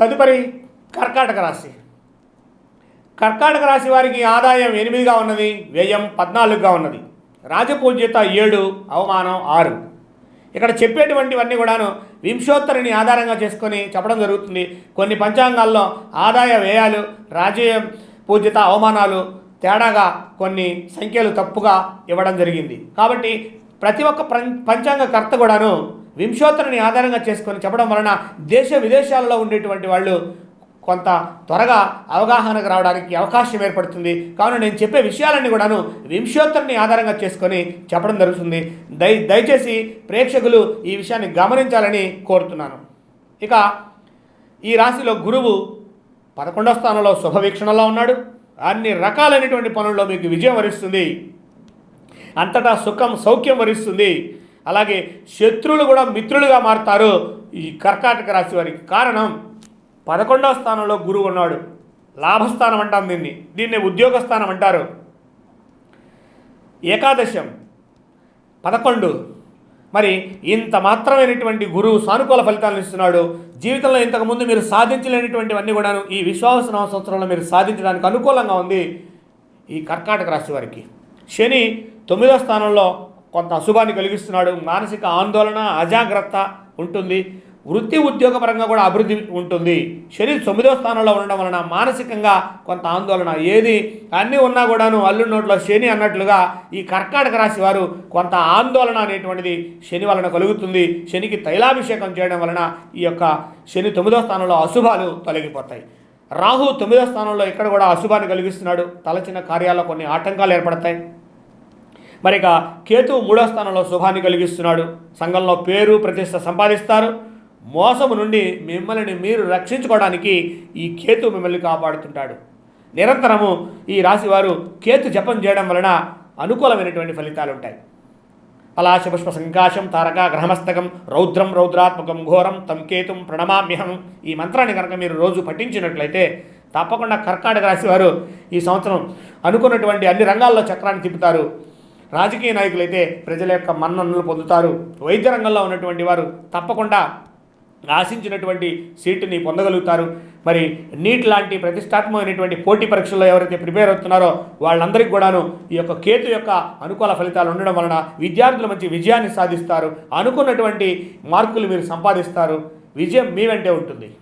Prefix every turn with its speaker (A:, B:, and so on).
A: తదుపరి కర్కాటక రాశి. కర్కాటక రాశి వారికి ఆదాయం ఎనిమిదిగా ఉన్నది వ్యయం పద్నాలుగుగా ఉన్నది. రాజపూజ్యత ఏడు అవమానం ఆరు. ఇక్కడ చెప్పేటువంటివన్నీ కూడాను వింశోత్తరిని ఆధారంగా చేసుకొని చెప్పడం జరుగుతుంది. కొన్ని పంచాంగాల్లో ఆదాయ వ్యయాలు రాజీయ పూజ్యత అవమానాలు తేడాగా కొన్ని సంఖ్యలు తప్పుగా ఇవ్వడం జరిగింది. కాబట్టి ప్రతి ఒక్క పం- పంచాంగ కర్త కూడాను వింశోత్తరిని ఆధారంగా చేసుకొని చెప్పడం వలన దేశ విదేశాలలో ఉండేటువంటి వాళ్ళు కొంత త్వరగా అవగాహనకు రావడానికి అవకాశం ఏర్పడుతుంది. కావున నేను చెప్పే విషయాలన్నీ కూడాను వింశోత్తరిని ఆధారంగా చేసుకొని చెప్పడం జరుగుతుంది. దయ దయచేసి ప్రేక్షకులు ఈ విషయాన్ని గమనించాలని కోరుతున్నాను. ఇక ఈ రాశిలో గురువు పదకొండవ స్థానంలో శుభవీక్షణలో ఉన్నాడు. అన్ని రకాలైనటువంటి పనుల్లో మీకు విజయం వరిస్తుంది. అంతటా సుఖం సౌఖ్యం వరిస్తుంది. అలాగే శత్రువులు కూడా మిత్రులుగా మారుతారు ఈ కర్కాటక రాశి వారికి. కారణం పదకొండవ స్థానంలో గురువు ఉన్నాడు. లాభస్థానం అంటాం దీన్ని. దీన్ని ఉద్యోగ స్థానం అంటారు. ఏకాదశం పదకొండు. మరి ఇంత మాత్రమైనటువంటి గురువు సానుకూల ఫలితాలను ఇస్తున్నాడు. జీవితంలో ఇంతకుముందు మీరు సాధించలేనటువంటివన్నీ కూడాను ఈ విశ్వాస సంవత్సరంలో మీరు సాధించడానికి అనుకూలంగా ఉంది ఈ కర్కాటక రాశి వారికి. శని తొమ్మిదో స్థానంలో కొంత అశుభాన్ని కలిగిస్తున్నాడు. మానసిక ఆందోళన అజాగ్రత్త ఉంటుంది. వృత్తి ఉద్యోగపరంగా కూడా అభివృద్ధి ఉంటుంది. శని తొమ్మిదో స్థానంలో ఉండడం వలన మానసికంగా కొంత ఆందోళన. ఏది అన్నీ ఉన్నా కూడాను అల్లు నోట్లో శని అన్నట్లుగా ఈ కర్కాటక రాశి వారు కొంత ఆందోళన అనేటువంటిది శని వలన కలుగుతుంది. శనికి తైలాభిషేకం చేయడం వలన ఈ యొక్క శని తొమ్మిదో స్థానంలో అశుభాలు తొలగిపోతాయి. రాహు తొమ్మిదో స్థానంలో ఇక్కడ కూడా అశుభాన్ని కలిగిస్తున్నాడు. తలచిన కార్యాల్లో కొన్ని ఆటంకాలు ఏర్పడతాయి. మరిక కేతు మూడో స్థానంలో శుభాన్ని కలిగిస్తున్నాడు. సంఘంలో పేరు ప్రతిష్ట సంపాదిస్తారు. మోసము నుండి మిమ్మల్ని మీరు రక్షించుకోవడానికి ఈ కేతు మిమ్మల్ని కాపాడుతుంటాడు. నిరంతరము ఈ రాశివారు కేతు జపం చేయడం వలన అనుకూలమైనటువంటి ఫలితాలు ఉంటాయి పలాశపుష్ప సంకాశం తారక గ్రహమస్తకం రౌద్రం రౌద్రాత్మకం ఘోరం తం కేతుం ప్రణమామ్యహం ఈ మంత్రాన్ని కనుక మీరు రోజు పఠించినట్లయితే తప్పకుండా కర్కాటక రాశి వారు ఈ సంవత్సరం అనుకున్నటువంటి అన్ని రంగాల్లో చక్రాన్ని తిప్పుతారు. రాజకీయ నాయకులైతే ప్రజల యొక్క మన్ననలు పొందుతారు. వైద్య రంగంలో ఉన్నటువంటి వారు తప్పకుండా ఆశించినటువంటి సీటుని పొందగలుగుతారు. మరి నీట్ లాంటి ప్రతిష్టాత్మకమైనటువంటి పోటీ పరీక్షల్లో ఎవరైతే ప్రిపేర్ అవుతున్నారో వాళ్ళందరికీ కూడాను ఈ యొక్క కేతు యొక్క అనుకూల ఫలితాలు ఉండడం వలన విద్యార్థులు మంచి విజయాన్ని సాధిస్తారు. అనుకున్నటువంటి మార్కులు మీరు సంపాదిస్తారు. విజయం మీ వెంటే ఉంటుంది.